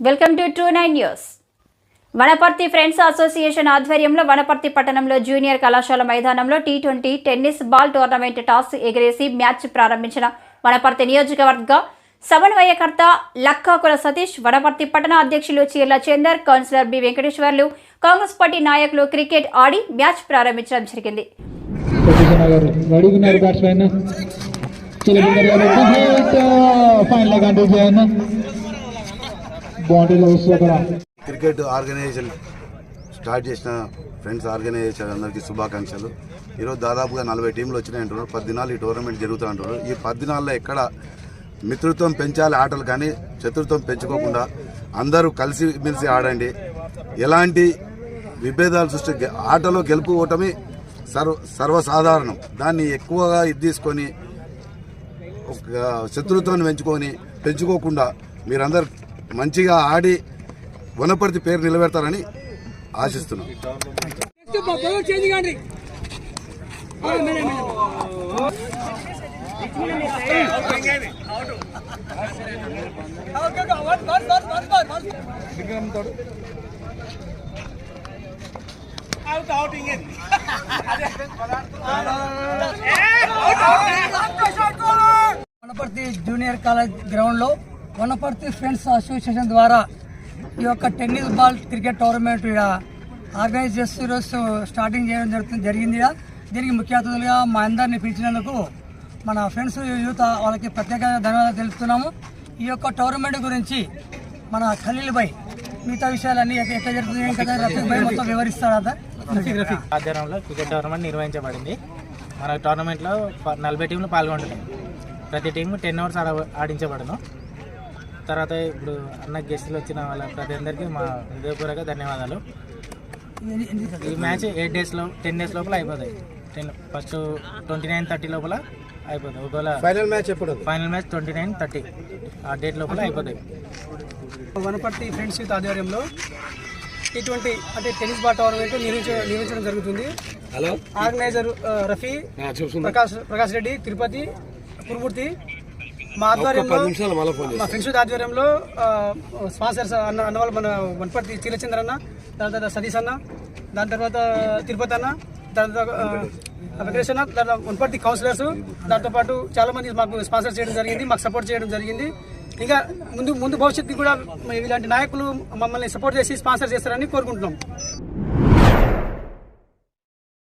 Welcome to two nine news. Wanaparthy friends association ఆధ్వర్యంలో వనపర్తి పట్టణంలో junior కళాశాల మైదానంలో T twenty tennis ball tournament toss ఎగిరేసి match ప్రారంభించిన వనపర్తి నియోజకవర్గ సమన్వయకర్త లక్కాకుల సతీష్ వనపర్తి పట్టణ అధ్యక్షులు Cheerla Chandar councillor B Venkateswarlu Congress party నాయకులు క్రికెట్ ఆడి మ్యాచ్ ప్రారంభించడం జరిగింది. కొద్దిగా క్రికెట్ ఆర్గనైజేషన్ స్టార్ట్ చేసిన ఫ్రెండ్స్ ఆర్గనైజేషన్ అందరికీ శుభాకాంక్షలు. ఈరోజు దాదాపుగా నలభై టీంలు వచ్చినాయి అంటున్నారు పది దినాలు ఈ టోర్నమెంట్ జరుగుతూ అంటున్నారు ఈ పద్దినాల్లో ఎక్కడ మిత్రత్వం పెంచాలి ఆటలు కానీ శత్రుత్వం పెంచుకోకుండా అందరూ కలిసి మెలిసి ఆడండి. ఎలాంటి విభేదాలు సృష్టి ఆటలో గెలుపు ఓటమి సర్వ సర్వసాధారణం. దాన్ని ఎక్కువగా ఇది తీసుకొని ఒక శత్రుత్వాన్ని పెంచుకొని పెంచుకోకుండా మీరందరూ మంచిగా ఆడి వనపర్తి పేరు నిలబెడతారని ఆశిస్తున్నాం. వనపర్తి జూనియర్ కాలేజ్ గ్రౌండ్లో వనపర్తి ఫ్రెండ్స్ అసోసియేషన్ ద్వారా ఈ యొక్క టెన్నిస్ బాల్ క్రికెట్ టోర్నమెంట్ ఈడ ఆర్గనైజ్ చేస్తూ ఈరోజు స్టార్టింగ్ చేయడం జరుగుతుంది జరిగింది ఈడ. దీనికి ముఖ్య అతిథులుగా మా అందరిని పిలిచినందుకు మన ఫ్రెండ్స్ యూత్ వాళ్ళకి ప్రత్యేకంగా ధన్యవాదాలు తెలుపుతున్నాము. ఈ యొక్క టోర్నమెంట్ గురించి మన ఖలీల్ భాయ్ మిగతా విషయాలన్నీ ఎట్లా జరుగుతుంది కదా రఫీక్ భాయ్ మొత్తం వివరిస్తాడు ఆధ్వర్యంలో క్రికెట్ టోర్నమెంట్ నిర్వహించబడింది. మన టోర్నమెంట్లో నలభై టీంలు పాల్గొంటున్నాయి. ప్రతి టీం టెన్ అవర్స్ ఆడ ఆడించబడను. తర్వాత ఇప్పుడు అన్న గెస్టులు వచ్చిన వాళ్ళ ప్రతి అందరికీ మా హృదయపూర్వక ధన్యవాదాలు? ఈ మ్యాచ్ ఎయిట్ డేస్లో టెన్ డేస్ లోపల అయిపోతాయి. Ten first twenty nine thirty లోపల అయిపోతాయి. ఒకవేళ ఫైనల్ మ్యాచ్ ఎప్పుడు final match twenty nine thirty ఆ డేట్ లోపల అయిపోతాయి. వనపర్తి ఫ్రెండ్స్ యూత్ ఆధ్వర్యంలో ఇటువంటి అంటే టెన్నిస్ బాల్ టోర్నమెంట్ నిర్వహించడం జరుగుతుంది. హలో ఆర్గనైజర్ ఆ, రఫీ ప్రకాష్ ప్రకాష్ రెడ్డి తిరుపతి కురుమూర్తి మా ఆధ్వర్యంలో మా ఫ్రెండ్స్ యూత్ ఆధ్వర్యంలో స్పాన్సర్స్ అన్న అన్న వాళ్ళు మన వనపర్తి చీలచంద్ర అన్న దాని తర్వాత సతీష్ అన్న దాని తర్వాత తిరుపతి అన్న దాని తర్వాత అన్న దాని తర్వాత వనపర్తి కౌన్సిలర్స్ దాంతో పాటు చాలా మంది మాకు స్పాన్సర్ చేయడం జరిగింది మాకు సపోర్ట్ చేయడం జరిగింది. ఇంకా ముందు ముందు భవిష్యత్తు కూడా ఇలాంటి నాయకులు మమ్మల్ని సపోర్ట్ చేసి స్పాన్సర్ చేస్తారని కోరుకుంటున్నాం.